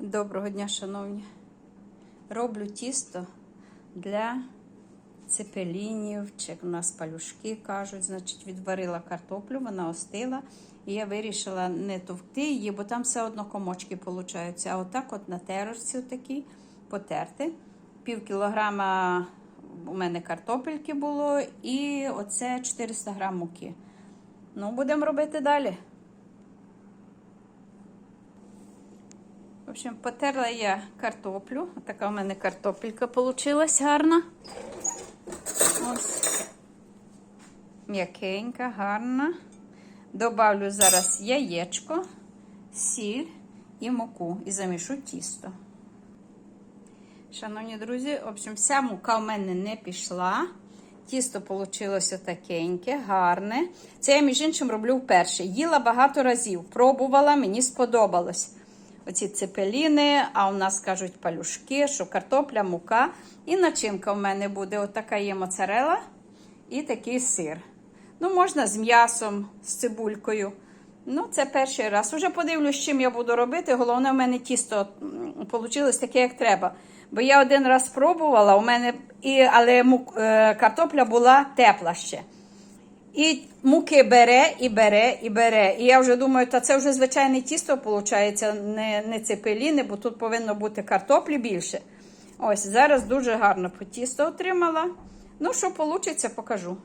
Доброго дня, шановні. Роблю тісто для цепелінів, чи у нас палюшки кажуть. Значить, відварила картоплю, вона остила. І я вирішила не товкти її, бо там все одно комочки получаються. А отак от на терочці отакій потерти. Пів кілограма у мене картопельки було, і оце 400 грам муки. Ну, будемо робити далі. В общем, потерла я картоплю. Така у мене картопелька получилась гарна. Ось. М'якенька, гарна. Добавлю зараз яєчко, сіль і муку і замішу тісто. Шановні друзі, в общем, вся мука в мене не пішла. Тісто вийшло такеньке, гарне. Це я, між іншим, роблю вперше. Їла багато разів, пробувала, мені сподобалось. Оці цепеліни, а у нас кажуть палюшки, що картопля, мука. І начинка в мене буде отака є моцарела і такий сир. Ну, можна з м'ясом, з цибулькою. Ну, це перший раз. Уже подивлюсь, чим я буду робити. Головне, в мене тісто вийшло таке, як треба. Бо я один раз спробувала, у мене і, але е, картопля була тепла ще. І муки бере, і бере, і бере. І я вже думаю, та це вже звичайне тісто виходить, не, не цепеліни, бо тут повинно бути картоплі більше. Ось, зараз дуже гарно тісто отримала. Ну, що вийде, покажу.